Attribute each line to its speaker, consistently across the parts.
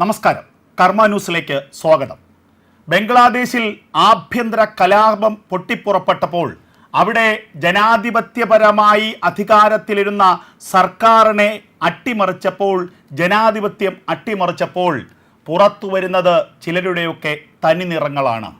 Speaker 1: നമസ്കാരം. കർമ്മ ന്യൂസിലേക്ക് സ്വാഗതം. ബംഗ്ലാദേശിൽ ആഭ്യന്തര കലാപം പൊട്ടിപ്പുറപ്പെട്ടപ്പോൾ അവിടെ ജനാധിപത്യപരമായി അധികാരത്തിലിരുന്ന സർക്കാരിനെ അട്ടിമറിച്ചപ്പോൾ ജനാധിപത്യം അട്ടിമറിച്ചപ്പോൾ പുറത്തു വരുന്നത് ചിലരുടെയൊക്കെ തനിനിറങ്ങളാണ്.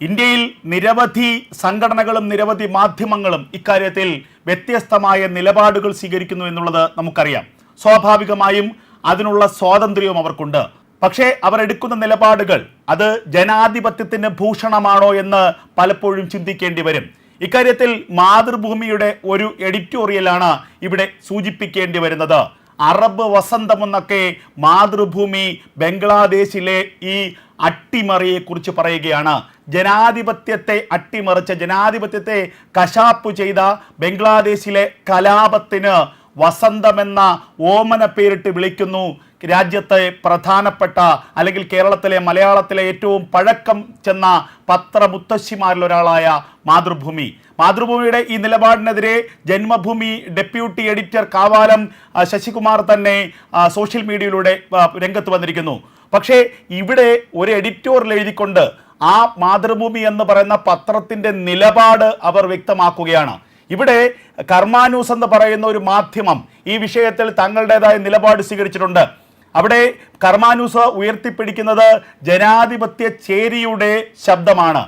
Speaker 1: ഇന്ത്യയിൽ നിരവധി സംഘടനകളും നിരവധി മാധ്യമങ്ങളും ഇക്കാര്യത്തിൽ വ്യത്യസ്തമായ നിലപാടുകൾ സ്വീകരിക്കുന്നു എന്നുള്ളത് നമുക്കറിയാം. സ്വാഭാവികമായും അതിനുള്ള സ്വാതന്ത്ര്യവും അവർക്കുണ്ട്. പക്ഷേ അവർ എടുക്കുന്ന നിലപാടുകൾ അത് ജനാധിപത്യത്തിന് ഭൂഷണമാണോ എന്ന് പലപ്പോഴും ചിന്തിക്കേണ്ടി വരും. ഇക്കാര്യത്തിൽ മാതൃഭൂമിയുടെ ഒരു എഡിറ്റോറിയലാണ് ഇവിടെ സൂചിപ്പിക്കേണ്ടി വരുന്നത്. അറബ് വസന്തമെന്നൊക്കെ മാതൃഭൂമി ബംഗ്ലാദേശിലെ ഈ അട്ടിമറിയെക്കുറിച്ച് പറയുകയാണ്. ജനാധിപത്യത്തെ അട്ടിമറിച്ച ജനാധിപത്യത്തെ കശാപ്പ് ചെയ്ത ബംഗ്ലാദേശിലെ കലാപത്തിന് വസന്തമെന്ന ഓമന പേരിട്ട് വിളിക്കുന്നു. രാജ്യത്തെ പ്രധാനപ്പെട്ട അല്ലെങ്കിൽ കേരളത്തിലെ മലയാളത്തിലെ ഏറ്റവും പഴക്കം ചെന്ന പത്രമുത്തശ്ശിമാരിൽ ഒരാളായ മാതൃഭൂമി. മാതൃഭൂമിയുടെ ഈ നിലപാടിനെതിരെ ജന്മഭൂമി ഡെപ്യൂട്ടി എഡിറ്റർ കാവാലം ശശികുമാർ തന്നെ സോഷ്യൽ മീഡിയയിലൂടെ രംഗത്ത് വന്നിരിക്കുന്നു. പക്ഷേ ഇവിടെ ഒരു എഡിറ്റോറിൽ എഴുതിക്കൊണ്ട് ആ മാതൃഭൂമി എന്ന് പറയുന്ന പത്രത്തിന്റെ നിലപാട് അവർ വ്യക്തമാക്കുകയാണ്. ഇവിടെ കർമാന്യൂസ് എന്ന് പറയുന്ന ഒരു മാധ്യമം ഈ വിഷയത്തിൽ തങ്ങളുടേതായ നിലപാട് സ്വീകരിച്ചിട്ടുണ്ട്. അവിടെ കർമാന്യൂസ് ഉയർത്തിപ്പിടിക്കുന്നത് ജനാധിപത്യ ചേരിയുടെ ശബ്ദമാണ്.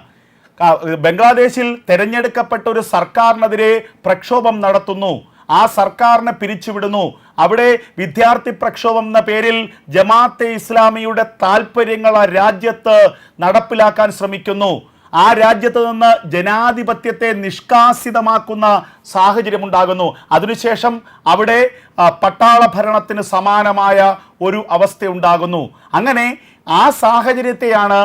Speaker 1: ബംഗ്ലാദേശിൽ തെരഞ്ഞെടുക്കപ്പെട്ട ഒരു സർക്കാരിനെതിരെ പ്രക്ഷോഭം നടത്തുന്നു. ആ സർക്കാരിനെ പിരിച്ചുവിടുന്നു. അവിടെ വിദ്യാർത്ഥി പ്രക്ഷോഭം എന്ന പേരിൽ ജമാഅത്തെ ഇസ്ലാമിയുടെ താല്പര്യങ്ങൾ ആ രാജ്യത്ത് നടപ്പിലാക്കാൻ ശ്രമിക്കുന്നു. ആ രാജ്യത്ത് നിന്ന് ജനാധിപത്യത്തെ നിഷ്കാസിതമാക്കുന്ന സാഹചര്യമുണ്ടാകുന്നു. അതിനുശേഷം അവിടെ പട്ടാള ഭരണത്തിന് സമാനമായ ഒരു അവസ്ഥയുണ്ടാകുന്നു. അങ്ങനെ ആ സാഹചര്യത്തെയാണ്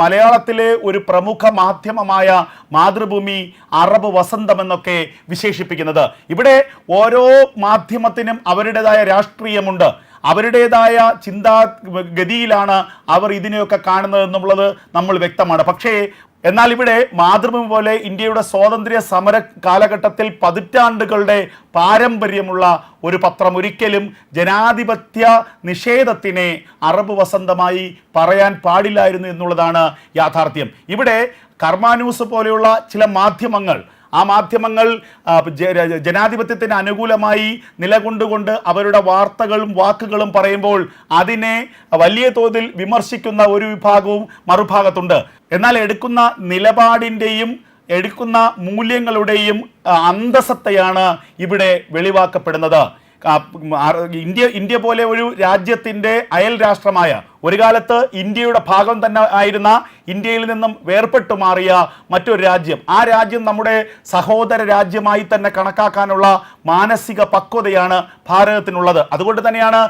Speaker 1: മലയാളത്തിലെ ഒരു പ്രമുഖ മാധ്യമമായ മാതൃഭൂമി അറബ് വസന്തം എന്നൊക്കെ വിശേഷിപ്പിക്കുന്നത്. ഇവിടെ ഓരോ മാധ്യമത്തിനും അവരുടേതായ രാഷ്ട്രീയമുണ്ട്. അവരുടേതായ ചിന്താഗതിയിലാണ് അവർ ഇതിനെയൊക്കെ കാണുന്നത് എന്നുള്ളത് നമ്മൾ വ്യക്തമാണ്. പക്ഷേ എന്നാൽ ഇവിടെ മാതൃഭൂമി പോലെ ഇന്ത്യയുടെ സ്വാതന്ത്ര്യ സമര കാലഘട്ടത്തിൽ പതിറ്റാണ്ടുകളുടെ പാരമ്പര്യമുള്ള ഒരു പത്രം ഒരിക്കലും ജനാധിപത്യ നിഷേധത്തിനെ അറബ് വസന്തമായി പറയാൻ പാടില്ലായിരുന്നു എന്നുള്ളതാണ് യാഥാർത്ഥ്യം. ഇവിടെ കർമാന്യൂസ് പോലെയുള്ള ചില മാധ്യമങ്ങൾ ആ മാധ്യമങ്ങൾ ജനാധിപത്യത്തിന് അനുകൂലമായി നിലകൊണ്ടുകൊണ്ട് അവരുടെ വാർത്തകളും വാക്കുകളും പറയുമ്പോൾ അതിനെ വലിയ തോതിൽ വിമർശിക്കുന്ന ഒരു വിഭാഗവും മറുഭാഗത്തുണ്ട്. എന്നാൽ എടുക്കുന്ന നിലപാടിന്റെയും എടുക്കുന്ന മൂല്യങ്ങളുടെയും അന്തസത്തയാണ് ഇവിടെ വെളിവാക്കപ്പെടുന്നത്. ഇന്ത്യ ഇന്ത്യ പോലെ ഒരു രാജ്യത്തിന്റെ അയൽ രാഷ്ട്രമായ ഒരു കാലത്ത് ഇന്ത്യയുടെ ഭാഗം തന്നെ ആയിരുന്ന ഇന്ത്യയിൽ നിന്നും വേർപെട്ടു മാറിയ മറ്റൊരു രാജ്യം. ആ രാജ്യം നമ്മുടെ സഹോദര രാജ്യമായി തന്നെ കണക്കാക്കാനുള്ള മാനസിക പക്വതയാണ് ഭാരതത്തിനുള്ളത്. അതുകൊണ്ട് തന്നെയാണ്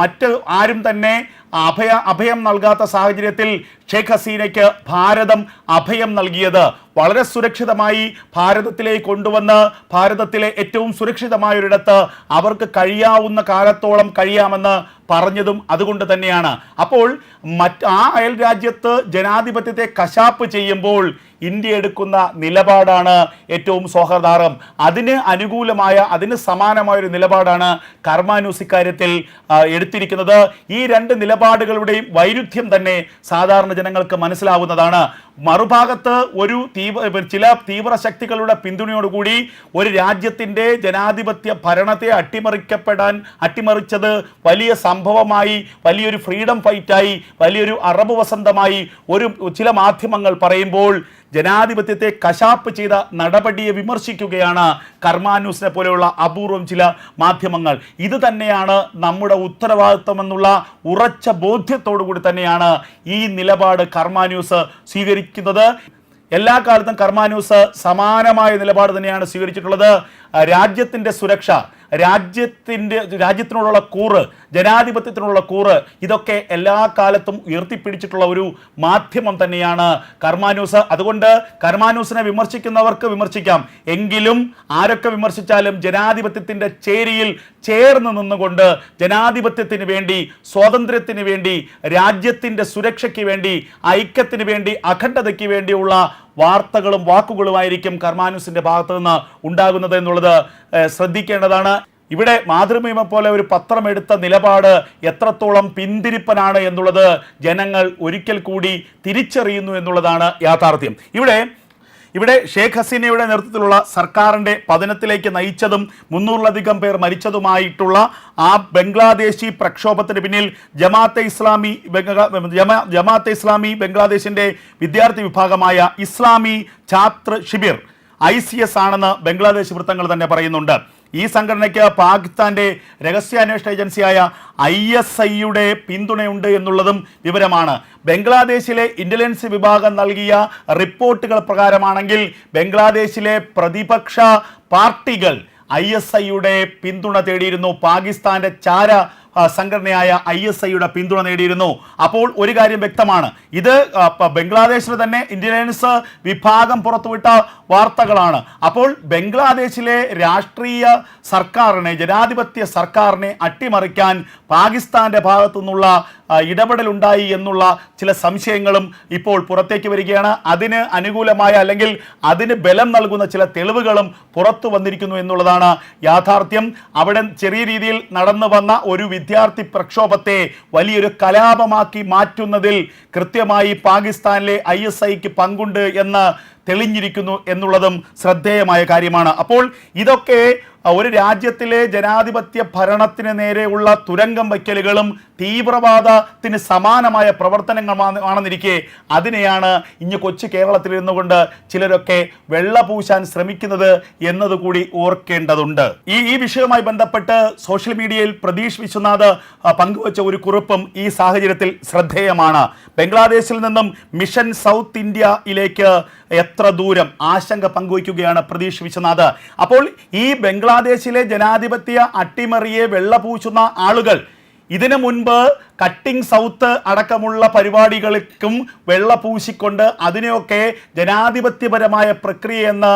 Speaker 1: മറ്റ് ആരും തന്നെ അഭയ അഭയം നൽകാത്ത സാഹചര്യത്തിൽ ഷെയ്ഖ് ഹസീനയ്ക്ക് ഭാരതം അഭയം നൽകിയത്. വളരെ സുരക്ഷിതമായി ഭാരതത്തിലേക്ക് കൊണ്ടുവന്ന് ഭാരതത്തിലെ ഏറ്റവും സുരക്ഷിതമായ ഒരിടത്ത് അവർക്ക് കഴിയാവുന്ന കാലത്തോളം കഴിയാമെന്ന് പറഞ്ഞതും അതുകൊണ്ട് തന്നെയാണ്. അപ്പോൾ മറ്റ് ആ അയൽ രാജ്യത്ത് ജനാധിപത്യത്തെ കശാപ്പ് ചെയ്യുമ്പോൾ ഇന്ത്യ എടുക്കുന്ന നിലപാടാണ് ഏറ്റവും സൗഹൃദാർഹം അതിന് അനുകൂലമായ അതിന് സമാനമായ ഒരു നിലപാടാണ് കർമാനൂസ് ഇക്കാര്യത്തിൽ എടുത്തിരിക്കുന്നത്. ഈ രണ്ട് നിലപാടുകളുടെയും വൈരുദ്ധ്യം തന്നെ സാധാരണ ജനങ്ങൾക്ക് മനസ്സിലാവുന്നതാണ്. മറുഭാഗത്ത് ഒരു തീവ്ര ചില തീവ്ര ശക്തികളുടെ പിന്തുണയോടുകൂടി ഒരു രാജ്യത്തിന്റെ ജനാധിപത്യ ഭരണത്തെ അട്ടിമറിക്കപ്പെടാൻ അട്ടിമറിച്ചത് വലിയ സംഭവമായി വലിയൊരു ഫ്രീഡം ഫൈറ്റായി വലിയൊരു അറബ് വസന്തമായി ഒരു ചില മാധ്യമങ്ങൾ പറയുമ്പോൾ ജനാധിപത്യത്തെ കശാപ്പ് ചെയ്ത നടപടിയെ വിമർശിക്കുകയാണ് കർമാന്യൂസിനെ പോലെയുള്ള അപൂർവം ചില മാധ്യമങ്ങൾ. ഇത് തന്നെയാണ് നമ്മുടെ ഉത്തരവാദിത്വമെന്നുള്ള ഉറച്ച ബോധ്യത്തോടു കൂടി തന്നെയാണ് ഈ നിലപാട് കർമാന്യൂസ് സ്വീകരിക്കുന്നത്. എല്ലാ കാലത്തും കർമാന്യൂസ് സമാനമായ നിലപാട് തന്നെയാണ് സ്വീകരിച്ചിട്ടുള്ളത്. രാജ്യത്തിന്റെ സുരക്ഷ രാജ്യത്തിന്റെ രാജ്യത്തിനോടുള്ള കൂറ് ജനാധിപത്യത്തിനുള്ള കൂറ് ഇതൊക്കെ എല്ലാ കാലത്തും ഉയർത്തിപ്പിടിച്ചിട്ടുള്ള ഒരു മാധ്യമം തന്നെയാണ് കർമാന്യൂസ് അതുകൊണ്ട് കർമാന്യൂസിനെ വിമർശിക്കുന്നവർക്ക് വിമർശിക്കാം. എങ്കിലും ആരൊക്കെ വിമർശിച്ചാലും ജനാധിപത്യത്തിന്റെ ചേരിയിൽ ചേർന്ന് നിന്നുകൊണ്ട് ജനാധിപത്യത്തിന് വേണ്ടി സ്വാതന്ത്ര്യത്തിന് വേണ്ടി രാജ്യത്തിന്റെ സുരക്ഷയ്ക്ക് വേണ്ടി ഐക്യത്തിന് വേണ്ടി അഖണ്ഡതയ്ക്ക് വേണ്ടിയുള്ള വാർത്തകളും വാക്കുകളുമായിരിക്കും കർമാനുസിന്റെ ഭാഗത്തു നിന്ന് ഉണ്ടാകുന്നത് എന്നുള്ളത് ശ്രദ്ധിക്കേണ്ടതാണ്. ഇവിടെ മാതൃഭൂമി പോലെ ഒരു പത്രമെടുത്ത നിലപാട് എത്രത്തോളം പിന്തിരിപ്പനാണ് എന്നുള്ളത് ജനങ്ങൾ ഒരിക്കൽ കൂടി തിരിച്ചറിയുന്നു എന്നുള്ളതാണ് യാഥാർത്ഥ്യം. ഇവിടെ ഇവിടെ ഷേഖ് ഹസീനയുടെ നേതൃത്വത്തിലുള്ള സർക്കാരിന്റെ പതനത്തിലേക്ക് നയിച്ചതും മുന്നൂറിലധികം പേർ മരിച്ചതുമായിട്ടുള്ള ആ ബംഗ്ലാദേശി പ്രക്ഷോഭത്തിന് പിന്നിൽ ജമാഅത്തെ ഇസ്ലാമി ജമാഅത്തെ ഇസ്ലാമി ബംഗ്ലാദേശിന്റെ വിദ്യാർത്ഥി വിഭാഗമായ Islami Chhatra Shibir I C S ആണെന്ന് ബംഗ്ലാദേശ് വൃത്തങ്ങൾ തന്നെ പറയുന്നുണ്ട്. ഈ സംഘടനയ്ക്ക് പാകിസ്ഥാന്റെ രഹസ്യാന്വേഷണ ഏജൻസിയായ ഐ എസ് ഐയുടെ പിന്തുണയുണ്ട് എന്നുള്ളതും വിവരമാണ്. ബംഗ്ലാദേശിലെ ഇന്റലിജൻസ് വിഭാഗം നൽകിയ റിപ്പോർട്ടുകൾ പ്രകാരമാണെങ്കിൽ ബംഗ്ലാദേശിലെ പ്രതിപക്ഷ പാർട്ടികൾ ഐ എസ് ഐയുടെ പിന്തുണ തേടിയിരുന്നു. പാകിസ്ഥാന്റെ ചാര സംഘടനയായ ഐ എസ് ഐയുടെ പിന്തുണ നേടിയിരുന്നു. അപ്പോൾ ഒരു കാര്യം വ്യക്തമാണ്. ഇത് ബംഗ്ലാദേശിൽ തന്നെ ഇന്റലിജൻസ് വിഭാഗം പുറത്തുവിട്ട വാർത്തകളാണ്. അപ്പോൾ ബംഗ്ലാദേശിലെ രാഷ്ട്രീയ സർക്കാരിനെ ജനാധിപത്യ സർക്കാരിനെ അട്ടിമറിക്കാൻ പാകിസ്ഥാന്റെ ഭാഗത്തു നിന്നുള്ള ഇടപെടലുണ്ടായി എന്നുള്ള ചില സംശയങ്ങളും ഇപ്പോൾ പുറത്തേക്ക് വരികയാണ്. അതിന് അനുകൂലമായ അല്ലെങ്കിൽ അതിന് ബലം നൽകുന്ന ചില തെളിവുകളും പുറത്തു വന്നിരിക്കുന്നു എന്നുള്ളതാണ് യാഥാർത്ഥ്യം. അവിടെ ചെറിയ രീതിയിൽ നടന്നു വന്ന ഒരു വിദ്യാർത്ഥി പ്രക്ഷോഭത്തെ വലിയൊരു കലാപമാക്കി മാറ്റുന്നതിൽ കൃത്യമായി പാകിസ്ഥാനിലെ ഐ എസ് ഐക്ക് പങ്കുണ്ട് എന്ന് തെളിഞ്ഞിരിക്കുന്നു എന്നുള്ളതും ശ്രദ്ധേയമായ കാര്യമാണ്. അപ്പോൾ ഇതൊക്കെ ഒരു രാജ്യത്തിലെ ജനാധിപത്യ ഭരണത്തിന് നേരെയുള്ള തുരങ്കം വയ്ക്കലുകളും തീവ്രവാദത്തിന് സമാനമായ പ്രവർത്തനങ്ങൾ ആണെന്നിരിക്കെ അതിനെയാണ് ഇന്ന് കൊച്ചു കേരളത്തിൽ ഇരുന്നുകൊണ്ട് ചിലരൊക്കെ വെള്ള പൂശാൻ ശ്രമിക്കുന്നത് എന്നതുകൂടി ഓർക്കേണ്ടതുണ്ട്. ഈ ഈ വിഷയവുമായി ബന്ധപ്പെട്ട് സോഷ്യൽ മീഡിയയിൽ പ്രതീഷ് വിശ്വനാഥ് പങ്കുവച്ച ഒരു കുറിപ്പും ഈ സാഹചര്യത്തിൽ ശ്രദ്ധേയമാണ്. ബംഗ്ലാദേശിൽ നിന്നും മിഷൻ സൗത്ത് ഇന്ത്യയിലേക്ക് എത്ര ദൂരം ആശങ്ക പങ്കുവയ്ക്കുകയാണ് പ്രതീഷ് വിശ്വനാഥ്. അപ്പോൾ ഈ ബംഗ്ലാദേശിലെ ജനാധിപത്യ അട്ടിമറിയെ വെള്ളപൂശുന്ന ആളുകൾ ഇതിനു മുൻപ് കട്ടിംഗ് സൗത്ത് അടക്കമുള്ള പരിപാടികൾക്കും വെള്ളപൂശിക്കൊണ്ട് അതിനെയൊക്കെ ജനാധിപത്യപരമായ പ്രക്രിയ എന്ന്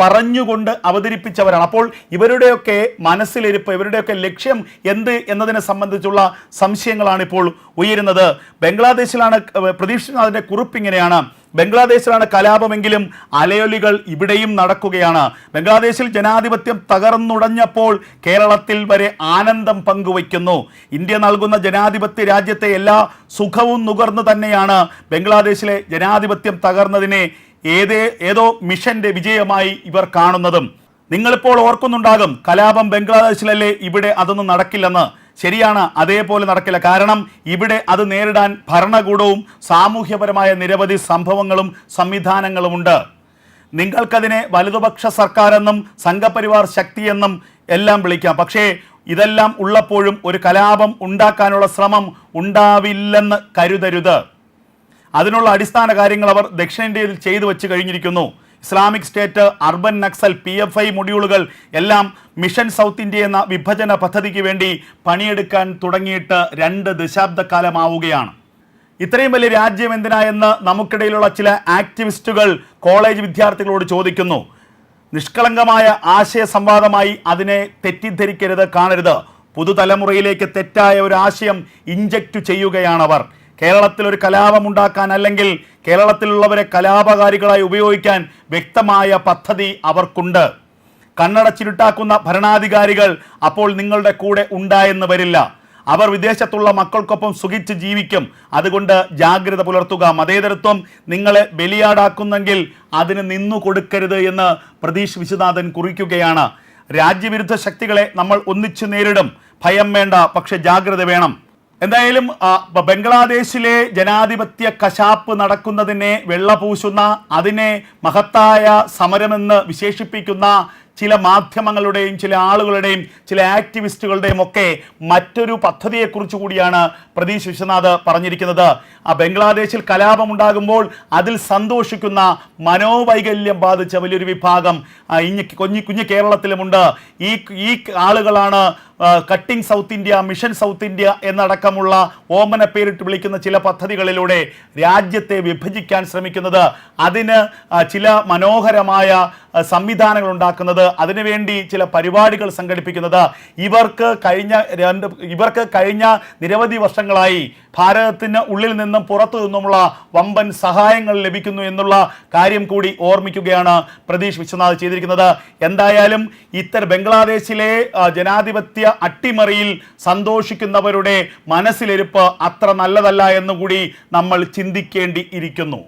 Speaker 1: പറഞ്ഞുകൊണ്ട് അവതരിപ്പിച്ചവരാണ്. അപ്പോൾ ഇവരുടെയൊക്കെ മനസ്സിലിരിപ്പ് ഇവരുടെയൊക്കെ ലക്ഷ്യം എന്ത് എന്നതിനെ സംബന്ധിച്ചുള്ള സംശയങ്ങളാണ് ഇപ്പോൾ ഉയരുന്നത്. ബംഗ്ലാദേശിലാണ് പ്രതീക്ഷിക്കുന്നതിന്റെ കുറിപ്പ് ഇങ്ങനെയാണ്. ബംഗ്ലാദേശിലാണ് കലാപമെങ്കിലും അലയൊലികൾ ഇവിടെയും നടക്കുകയാണ്. ബംഗ്ലാദേശിൽ ജനാധിപത്യം തകർന്നുടഞ്ഞപ്പോൾ കേരളത്തിൽ വരെ ആനന്ദം പങ്കുവയ്ക്കുന്നു. ഇന്ത്യ നൽകുന്ന ജനാധിപത്യ രാജ്യത്തെ എല്ലാ സുഖവും നുകർന്നു തന്നെയാണ് ബംഗ്ലാദേശിലെ ജനാധിപത്യം തകർന്നതിനെ ഏതേ ഏതോ മിഷന്റെ വിജയമായി ഇവർ കാണുന്നതും നിങ്ങളിപ്പോൾ ഓർക്കുന്നുണ്ടാകും കലാപം ബംഗ്ലാദേശിലല്ലേ ഇവിടെ അതൊന്നും നടക്കില്ലെന്ന്. ശരിയാണ് അതേപോലെ നടക്കില്ല. കാരണം ഇവിടെ അത് നേരിടാൻ ഭരണകൂടവും സാമൂഹ്യപരമായ നിരവധി സംഭവങ്ങളും സംവിധാനങ്ങളുമുണ്ട്. നിങ്ങൾക്കതിനെ വലതുപക്ഷ സർക്കാരെന്നും സംഘപരിവാർ ശക്തിയെന്നും എല്ലാം വിളിക്കാം. പക്ഷേ ഇതെല്ലാം ഉള്ളപ്പോഴും ഒരു കലാപം ഉണ്ടാക്കാനുള്ള ശ്രമം ഉണ്ടാവില്ലെന്ന് കരുതരുത്. അതിനുള്ള അടിസ്ഥാന കാര്യങ്ങൾ അവർ ദക്ഷിണേന്ത്യയിൽ ചെയ്തു വെച്ച് കഴിഞ്ഞിരിക്കുന്നു. Islamic State urban Naxal P F I മൊഡ്യൂളുകൾ എല്ലാം മിഷൻ സൗത്ത് ഇന്ത്യ എന്ന വിഭജന പദ്ധതിക്ക് വേണ്ടി പണിയെടുക്കാൻ തുടങ്ങിയിട്ട് രണ്ട് ദശാബ്ദക്കാലമാവുകയാണ്. ഇത്രയും വലിയ രാജ്യം എന്തിനാ എന്ന് നമുക്കിടയിലുള്ള ചില ആക്ടിവിസ്റ്റുകൾ കോളേജ് വിദ്യാർത്ഥികളോട് ചോദിക്കുന്നു. നിഷ്കളങ്കമായ ആശയ സംവാദമായി അതിനെ തെറ്റിദ്ധരിക്കരുത് കാണരുത്. പുതുതലമുറയിലേക്ക് തെറ്റായ ഒരു ആശയം ഇഞ്ചക്റ്റ് ചെയ്യുകയാണവർ കേരളത്തിൽ ഒരു കലാപം ഉണ്ടാക്കാൻ അല്ലെങ്കിൽ കേരളത്തിലുള്ളവരെ കലാപകാരികളായി ഉപയോഗിക്കാൻ വ്യക്തമായ പദ്ധതി അവർക്കുണ്ട്. കണ്ണടച്ചിരുട്ടാക്കുന്ന ഭരണാധികാരികൾ അപ്പോൾ നിങ്ങളുടെ കൂടെ ഉണ്ടായെന്ന് വരില്ല. അവർ വിദേശത്തുള്ള മക്കൾക്കൊപ്പം സുഖിച്ച് ജീവിക്കും. അതുകൊണ്ട് ജാഗ്രത പുലർത്തുക. മതേതരത്വം നിങ്ങളെ ബലിയാടാക്കുന്നെങ്കിൽ അതിന് നിന്നു കൊടുക്കരുത് എന്ന് പ്രതീഷ് വിശ്വനാഥൻ കുറിക്കുകയാണ്. രാജ്യവിരുദ്ധ ശക്തികളെ നമ്മൾ ഒന്നിച്ചു നേരിടും. ഭയം വേണ്ട പക്ഷെ ജാഗ്രത വേണം. എന്തായാലും ബംഗ്ലാദേശിലെ ജനാധിപത്യ കശാപ്പ് നടക്കുന്നതിനെ വെള്ളപൂശുന്ന അതിനെ മഹത്തായ സമരമെന്ന് വിശേഷിപ്പിക്കുന്ന ചില മാധ്യമങ്ങളുടെയും ചില ആളുകളുടെയും ചില ആക്ടിവിസ്റ്റുകളുടെയും ഒക്കെ മറ്റൊരു പദ്ധതിയെക്കുറിച്ച് കൂടിയാണ് പ്രതീഷ് വിശ്വനാഥ് പറഞ്ഞിരിക്കുന്നത്. ആ ബംഗ്ലാദേശിൽ കലാപമുണ്ടാകുമ്പോൾ അതിൽ സന്തോഷിക്കുന്ന മനോവൈകല്യം ബാധിച്ച വലിയൊരു വിഭാഗം ഇഞ്ഞ് കുഞ്ഞു കുഞ്ഞു കേരളത്തിലുമുണ്ട്. ഈ ഈ ആളുകളാണ് cutting South India mission South India എന്നടക്കമുള്ള ഓമന പേരിട്ട് വിളിക്കുന്ന ചില പദ്ധതികളിലൂടെ രാജ്യത്തെ വിഭജിക്കാൻ ശ്രമിക്കുന്നത് അതിന് ചില മനോഹരമായ സംവിധാനങ്ങൾ ഉണ്ടാക്കുന്നത് അതിനുവേണ്ടി ചില പരിപാടികൾ സംഘടിപ്പിക്കുന്നത്. ഇവർക്ക് കഴിഞ്ഞ രണ്ട് ഇവർക്ക് കഴിഞ്ഞ നിരവധി വർഷങ്ങളായി ഭാരതത്തിന് ഉള്ളിൽ നിന്നും പുറത്തു നിന്നുമുള്ള വമ്പൻ സഹായങ്ങൾ ലഭിക്കുന്നു എന്നുള്ള കാര്യം കൂടി ഓർമ്മിക്കുകയാണ് പ്രതീഷ് വിശ്വനാഥ് ചെയ്തിരിക്കുന്നത്. എന്തായാലും ഇത്തരം ബംഗ്ലാദേശിലെ ജനാധിപത്യ അട്ടിമറിയിൽ സന്തോഷിക്കുന്നവരുടെ മനസ്സിലിരുപ്പ് അത്ര നല്ലതല്ല എന്നുകൂടി നമ്മൾ ചിന്തിക്കേണ്ടി ഇരിക്കുന്നു